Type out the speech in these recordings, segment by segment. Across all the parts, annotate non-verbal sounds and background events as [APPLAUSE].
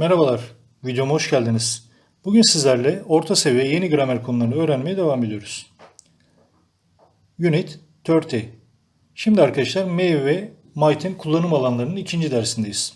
Merhabalar, videoma hoş geldiniz. Bugün sizlerle orta seviye yeni gramer konularını öğrenmeye devam ediyoruz. Unit 30. Şimdi arkadaşlar may ve might'in kullanım alanlarının ikinci dersindeyiz.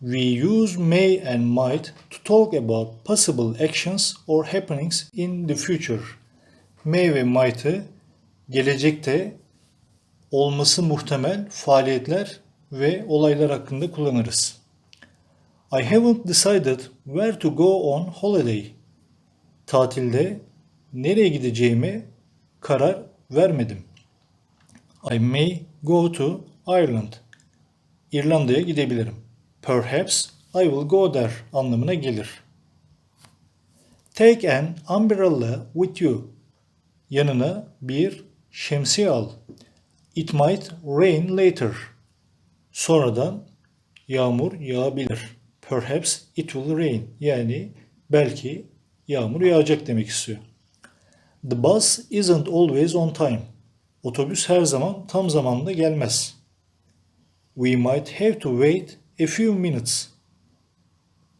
We use may and might to talk about possible actions or happenings in the future. May ve might'ı gelecekte olması muhtemel faaliyetler ve olaylar hakkında kullanırız. I haven't decided where to go on holiday. Tatilde nereye gideceğime karar vermedim. I may go to Ireland. İrlanda'ya gidebilirim. Perhaps I will go there anlamına gelir. Take an umbrella with you. Yanına bir şemsiye al. It might rain later. Sonradan yağmur yağabilir. Perhaps it will rain. Yani belki yağmur yağacak demek istiyor. The bus isn't always on time. Otobüs her zaman tam zamanında gelmez. We might have to wait a few minutes.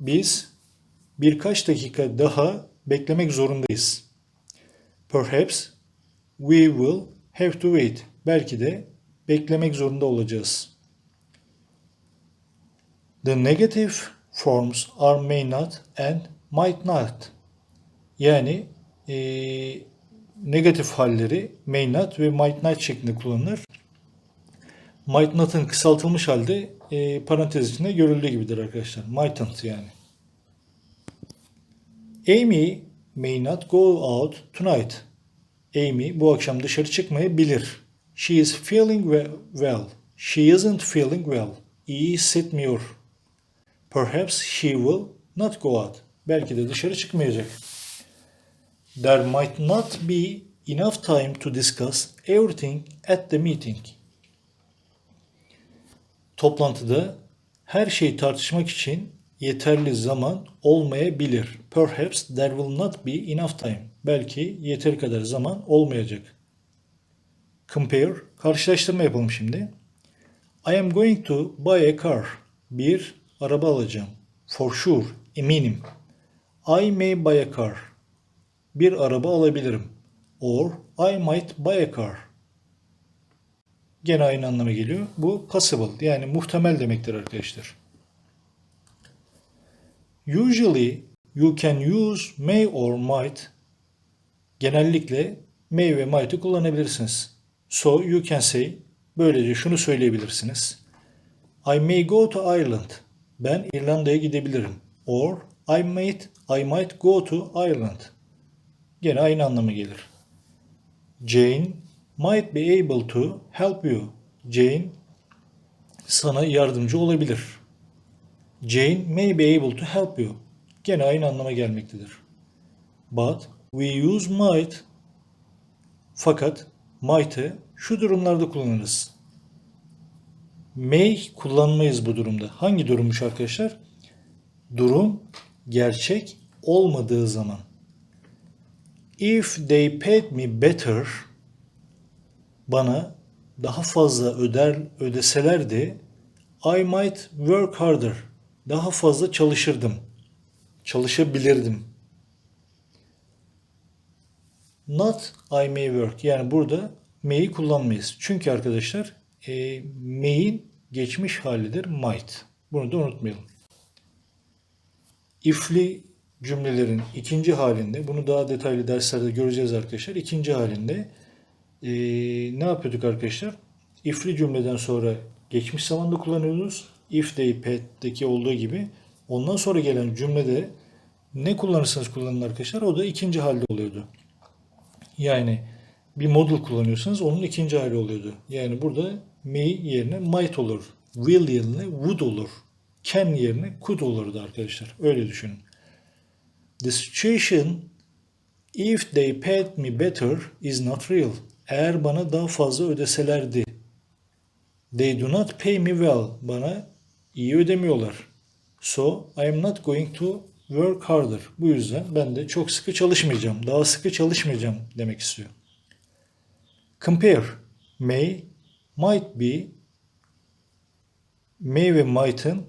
Biz birkaç dakika daha beklemek zorundayız. Perhaps we will have to wait. Belki de beklemek zorunda olacağız. The negative forms are may not and might not. Yani eee, negatif halleri may not ve might not şeklinde kullanılır. Might not'ın kısaltılmış halde eee, parantez içinde görüldüğü gibidir arkadaşlar. Mightn't yani. Amy may not go out tonight. Amy bu akşam dışarı çıkmayabilir. She is feeling we- well. She isn't feeling well. İyi hissetmiyor. Perhaps she will not go out. Belki de dışarı çıkmayacak. There might not be enough time to discuss everything at the meeting. Toplantıda her şeyi tartışmak için yeterli zaman olmayabilir. Perhaps there will not be enough time. Belki yeteri kadar zaman olmayacak. Compare, karşılaştırma yapalım şimdi. I am going to buy a car. Bir araba alacağım. For sure, eminim. I may buy a car. Bir araba alabilirim. Or I might buy a car. Gene aynı anlama geliyor. Bu possible yani muhtemel demektir arkadaşlar. Usually you can use may or might. Genellikle may ve might'ı kullanabilirsiniz. So you can say böylece şunu söyleyebilirsiniz. I may go to Ireland. Ben İrlanda'ya gidebilirim. Or I might I might go to Ireland. Gene aynı anlama gelir. Jane might be able to help you. Jane sana yardımcı olabilir. Jane may be able to help you. Gene aynı anlama gelmektedir. But we use might fakat might'ı şu durumlarda kullanırız. May kullanmayız bu durumda. Hangi durummuş arkadaşlar? Durum gerçek olmadığı zaman. If they paid me better bana daha fazla öder ödeselerdi I might work harder. Daha fazla çalışırdım. Çalışabilirdim. Not I may work. Yani burada may'i kullanmayız. Çünkü arkadaşlar e, may'in geçmiş halidir might. Bunu da unutmayalım. If'li cümlelerin ikinci halinde, bunu daha detaylı derslerde göreceğiz arkadaşlar. İkinci halinde e, ne yapıyorduk arkadaşlar? If'li cümleden sonra geçmiş zamanda kullanıyoruz. If they pet'teki olduğu gibi. Ondan sonra gelen cümlede ne kullanırsanız kullanın arkadaşlar o da ikinci halde oluyordu. Yani bir model kullanıyorsanız onun ikinci hali oluyordu. Yani burada may yerine might olur. Will yerine would olur. Can yerine could olurdu arkadaşlar. Öyle düşünün. The situation if they paid me better is not real. Eğer bana daha fazla ödeselerdi. They do not pay me well. Bana iyi ödemiyorlar. So I am not going to work harder. Bu yüzden ben de çok sıkı çalışmayacağım. Daha sıkı çalışmayacağım demek istiyor. Compare. May, might be, may ve might'ın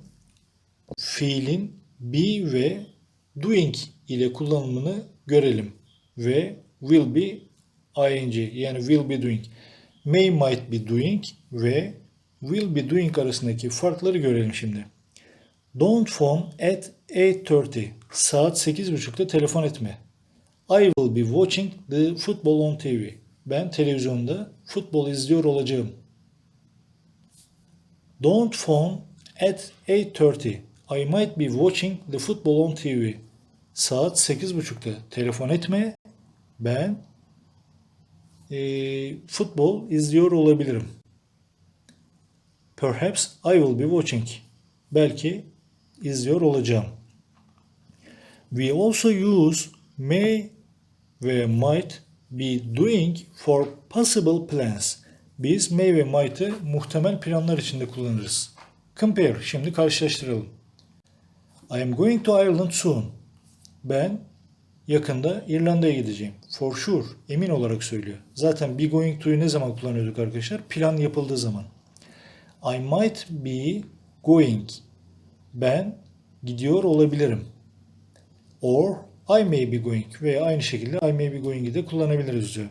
fiilin be ve doing ile kullanımını görelim. Ve will be ing yani will be doing. May might be doing ve will be doing arasındaki farkları görelim şimdi. Don't phone at 8.30. Saat 8.30'da telefon etme. I will be watching the football on TV. Ben televizyonda futbol izliyor olacağım. Don't phone at 8.30. I might be watching the football on TV. Saat 8.30'da telefon etme. Ben eee, futbol izliyor olabilirim. Perhaps I will be watching. Belki izliyor olacağım. We also use may ve might be doing for possible plans. Biz may ve might'ı muhtemel planlar içinde kullanırız. Compare. Şimdi karşılaştıralım. I am going to Ireland soon. Ben yakında İrlanda'ya gideceğim. For sure. Emin olarak söylüyor. Zaten be going to'yu ne zaman kullanıyorduk arkadaşlar? Plan yapıldığı zaman. I might be going. Ben gidiyor olabilirim. Or I may be going veya aynı şekilde I may be going'i de kullanabiliriz diyor.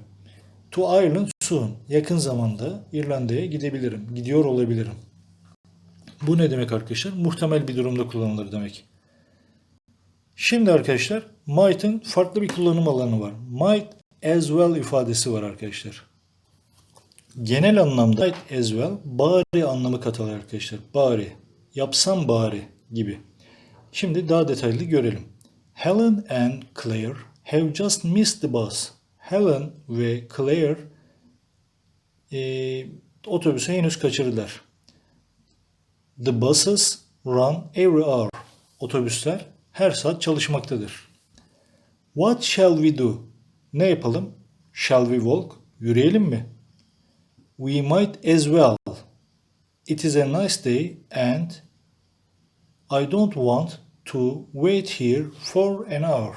To Ireland soon. Yakın zamanda İrlanda'ya gidebilirim. Gidiyor olabilirim. Bu ne demek arkadaşlar? Muhtemel bir durumda kullanılır demek. Şimdi arkadaşlar might'ın farklı bir kullanım alanı var. Might as well ifadesi var arkadaşlar. Genel anlamda might as well bari anlamı katar arkadaşlar. Bari. Yapsam bari gibi. Şimdi daha detaylı görelim. Helen and Claire have just missed the bus. Helen ve Claire e, otobüsü henüz kaçırdılar. The buses run every hour. Otobüsler her saat çalışmaktadır. What shall we do? Ne yapalım? Shall we walk? Yürüyelim mi? We might as well. It is a nice day and I don't want to wait here for an hour.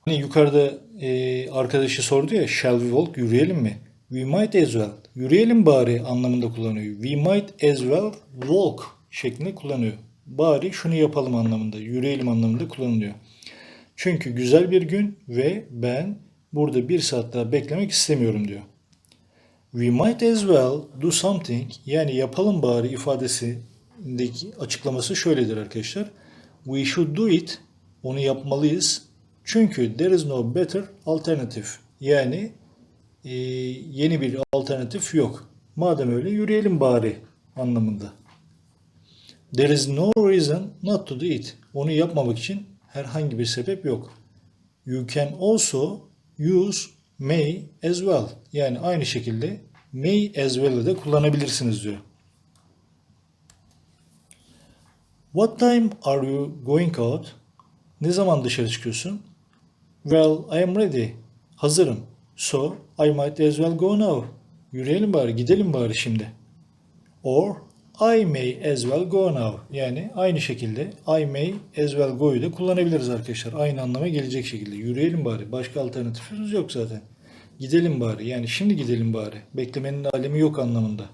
Hani yukarıda e, arkadaşı sordu ya shall we walk yürüyelim mi? We might as well. Yürüyelim bari anlamında kullanıyor. We might as well walk şeklinde kullanıyor. Bari şunu yapalım anlamında, yürüyelim anlamında kullanılıyor. Çünkü güzel bir gün ve ben burada bir saat daha beklemek istemiyorum diyor. We might as well do something yani yapalım bari ifadesindeki açıklaması şöyledir arkadaşlar. We should do it. Onu yapmalıyız. Çünkü there is no better alternative. Yani e, yeni bir alternatif yok. Madem öyle yürüyelim bari anlamında. There is no reason not to do it. Onu yapmamak için herhangi bir sebep yok. You can also use may as well. Yani aynı şekilde may as well'ı da kullanabilirsiniz diyor. What time are you going out? Ne zaman dışarı çıkıyorsun? Well, I am ready. Hazırım. So, I might as well go now. Yürüyelim bari, gidelim bari şimdi. Or, I may as well go now. Yani aynı şekilde I may as well go'yu da kullanabiliriz arkadaşlar. Aynı anlama gelecek şekilde. Yürüyelim bari. Başka alternatifimiz yok zaten. Gidelim bari. Yani şimdi gidelim bari. Beklemenin alemi yok anlamında.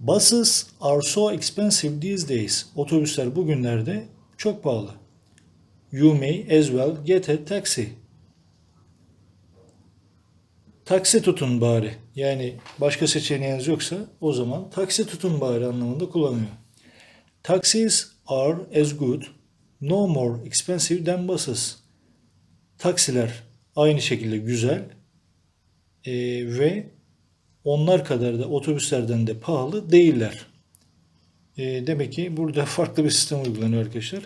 Buses are so expensive these days. Otobüsler bugünlerde çok pahalı. You may as well get a taxi. Taksi tutun bari. Yani başka seçeneğiniz yoksa o zaman taksi tutun bari anlamında kullanıyor. Taxis are as good, no more expensive than buses. Taksiler aynı şekilde güzel e, ve onlar kadar da otobüslerden de pahalı değiller. E, demek ki burada [LAUGHS] farklı bir sistem uygulanıyor arkadaşlar.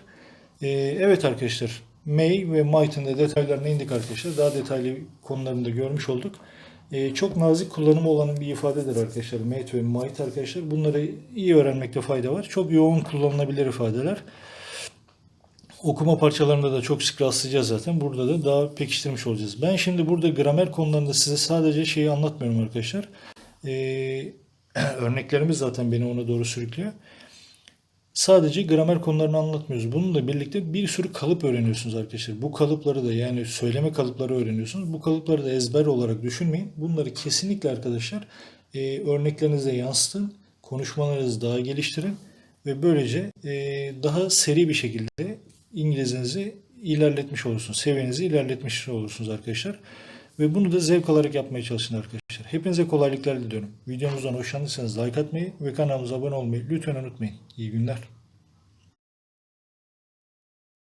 E, evet arkadaşlar, May ve Might'ın da detaylarına indik arkadaşlar. Daha detaylı konularını da görmüş olduk. E, çok nazik kullanımı olan bir ifadedir arkadaşlar. Mate ve Might arkadaşlar. Bunları iyi öğrenmekte fayda var. Çok yoğun kullanılabilir ifadeler. Okuma parçalarında da çok sık rastlayacağız zaten. Burada da daha pekiştirmiş olacağız. Ben şimdi burada gramer konularında size sadece şeyi anlatmıyorum arkadaşlar. Ee, [CLEARS THROAT] örneklerimiz zaten beni ona doğru sürüklüyor. Sadece gramer konularını anlatmıyoruz. Bununla birlikte bir sürü kalıp öğreniyorsunuz arkadaşlar. Bu kalıpları da yani söyleme kalıpları öğreniyorsunuz. Bu kalıpları da ezber olarak düşünmeyin. Bunları kesinlikle arkadaşlar e, örneklerinize yansıtın. Konuşmalarınızı daha geliştirin. ve böylece e, daha seri bir şekilde İngilizcenizi ilerletmiş olursunuz. Seviyenizi ilerletmiş olursunuz arkadaşlar. Ve bunu da zevk alarak yapmaya çalışın arkadaşlar. Hepinize kolaylıklar diliyorum. Videomuzdan hoşlandıysanız like atmayı ve kanalımıza abone olmayı lütfen unutmayın. İyi günler.